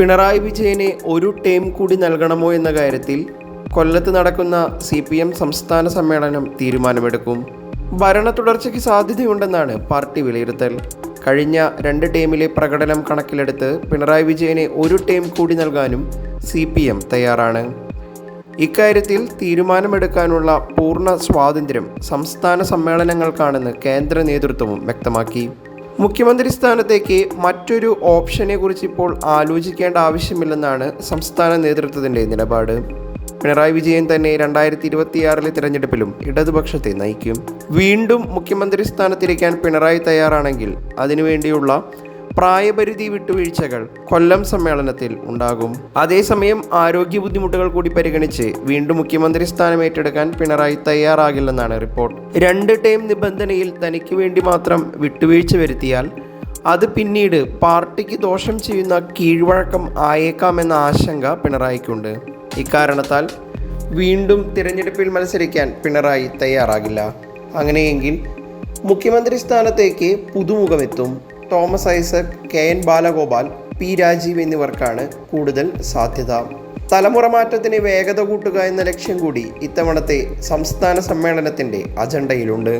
പിണറായി വിജയന് ഒരു ടേം കൂടി നൽകണമോ എന്ന കാര്യത്തിൽ കൊല്ലത്ത് നടക്കുന്ന സി പി എം സംസ്ഥാന സമ്മേളനം തീരുമാനമെടുക്കും. ഭരണ തുടർച്ചയ്ക്ക് സാധ്യതയുണ്ടെന്നാണ് പാർട്ടി വിലയിരുത്തൽ. കഴിഞ്ഞ രണ്ട് ടേമിലെ പ്രകടനം കണക്കിലെടുത്ത് പിണറായി വിജയന് ഒരു ടേം കൂടി നൽകാനും സി പി എം തയ്യാറാണ്. ഇക്കാര്യത്തിൽ തീരുമാനമെടുക്കാനുള്ള പൂർണ സ്വാതന്ത്ര്യം സംസ്ഥാന സമ്മേളനങ്ങൾക്കാണെന്ന് കേന്ദ്ര നേതൃത്വവും വ്യക്തമാക്കി. മുഖ്യമന്ത്രി സ്ഥാനത്തേക്ക് മറ്റൊരു ഓപ്ഷനെ കുറിച്ച് ഇപ്പോൾ ആലോചിക്കേണ്ട ആവശ്യമില്ലെന്നാണ് സംസ്ഥാന നേതൃത്വത്തിന്റെ നിലപാട്. പിണറായി വിജയൻ തന്നെ രണ്ടായിരത്തി ഇരുപത്തിയാറിലെ തിരഞ്ഞെടുപ്പിലും ഇടതുപക്ഷത്തെ നയിക്കും. വീണ്ടും മുഖ്യമന്ത്രി സ്ഥാനത്തിരിക്കാൻ പിണറായി തയ്യാറാണെങ്കിൽ അതിനുവേണ്ടിയുള്ള പ്രായപരിധി വിട്ടുവീഴ്ചകൾ കൊല്ലം സമ്മേളനത്തിൽ ഉണ്ടാകും. അതേസമയം ആരോഗ്യ ബുദ്ധിമുട്ടുകൾ കൂടി പരിഗണിച്ച് വീണ്ടും മുഖ്യമന്ത്രി സ്ഥാനം ഏറ്റെടുക്കാൻ പിണറായി തയ്യാറാകില്ലെന്നാണ് റിപ്പോർട്ട്. രണ്ട് ടൈം നിബന്ധനയിൽ തനിക്ക് വേണ്ടി മാത്രം വിട്ടുവീഴ്ച വരുത്തിയാൽ അത് പിന്നീട് പാർട്ടിക്ക് ദോഷം ചെയ്യുന്ന കീഴ്വഴക്കം ആയേക്കാമെന്ന ആശങ്ക പിണറായിക്കുണ്ട്. ഇക്കാരണത്താൽ വീണ്ടും തിരഞ്ഞെടുപ്പിൽ മത്സരിക്കാൻ പിണറായി തയ്യാറാകില്ല. അങ്ങനെയെങ്കിൽ മുഖ്യമന്ത്രി സ്ഥാനത്തേക്ക് പുതുമുഖമെത്തും. Thomas Isaac K N Balagopal P Rajeev എന്നിവർക്കാണ് കൂടുതൽ സാധ്യത. തലമുറ മാറ്റത്തിന് വേഗത കൂട്ടുക എന്ന ലക്ഷ്യം കൂടി ഇത്തവണത്തെ സംസ്ഥാന സമ്മേളനത്തിന്റെ അജണ്ടയിലുണ്ട്.